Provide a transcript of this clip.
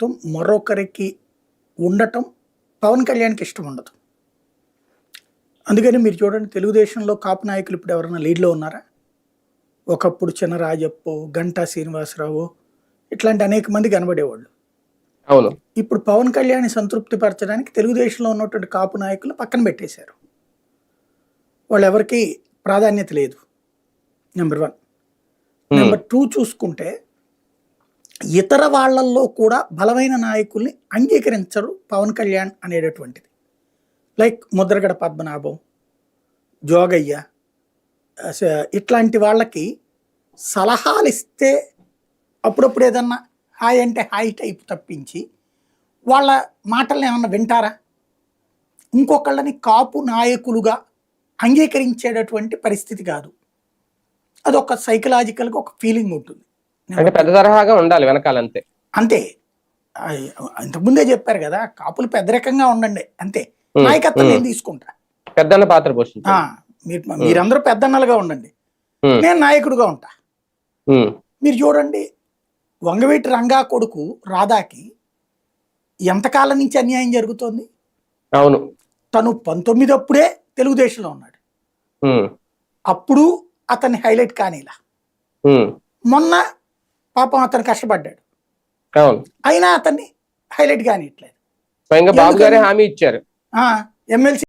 తో మరొకరికి ఉండటం పవన్ కళ్యాణ్కి ఇష్టం ఉండదు. అందుకని మీరు చూడండి తెలుగుదేశంలో కాపు నాయకులు ఇప్పుడు ఎవరైనా లీడ్లో ఉన్నారా? ఒకప్పుడు చిన్నరాజప్పో గంటా శ్రీనివాసరావు ఇట్లాంటి అనేక మంది కనబడేవాళ్ళు. అవును. ఇప్పుడు పవన్ కళ్యాణ్ సంతృప్తి పరచడానికి తెలుగుదేశంలో ఉన్నటువంటి కాపు నాయకులు పక్కన పెట్టేశారు. వాళ్ళు ఎవరికి ప్రాధాన్యత లేదు. Number one. నెంబర్ టూ చూసుకుంటే ఇతర వాళ్ళల్లో కూడా బలమైన నాయకుల్ని అంగీకరించరు పవన్ కళ్యాణ్ అనేటటువంటిది. లైక్ ముద్రగడ పద్మనాభం జోగయ్య ఇట్లాంటి వాళ్ళకి సలహాలు ఇస్తే అప్పుడప్పుడు ఏదన్నా హాయ్ అంటే హాయ్ టైప్ తప్పించి వాళ్ళ మాటల్ని ఏమన్నా వింటారా? ఇంకొకళ్ళని కాపు నాయకులుగా అంగీకరించేటటువంటి పరిస్థితి కాదు. అదొక సైకలాజికల్గా ఒక ఫీలింగ్ ఉంటుంది. అంటే పెద్ద తరహాగా ఉండాలి వెనకాల అంతే. అంతే ఇంతకుముందే చెప్పారు కదా కాపులు పెద్దరికంగా ఉండండి అంతే. నాయకత్వం. నేను తీసుకుంటా. పెద్దన్న పాత్ర మీరు మీరందరూ పెద్దన్నలుగా ఉండండి. నేను నాయకుడుగా ఉంటా. మీరు చూడండి వంగవీటి రంగా కొడుకు రాధాకి ఎంతకాలం నుంచి అన్యాయం జరుగుతోంది? అవును. తను పంతొమ్మిది అప్పుడే తెలుగుదేశంలో ఉన్నాడు. అప్పుడు అతన్ని హైలైట్ కానీలా. మొన్న పాపం అతను కష్టపడ్డాడు. అయినా అతన్ని హైలైట్ కానిట్లేదు బాబు గారే? హామీ ఇచ్చారు. ఎమ్మెల్సీ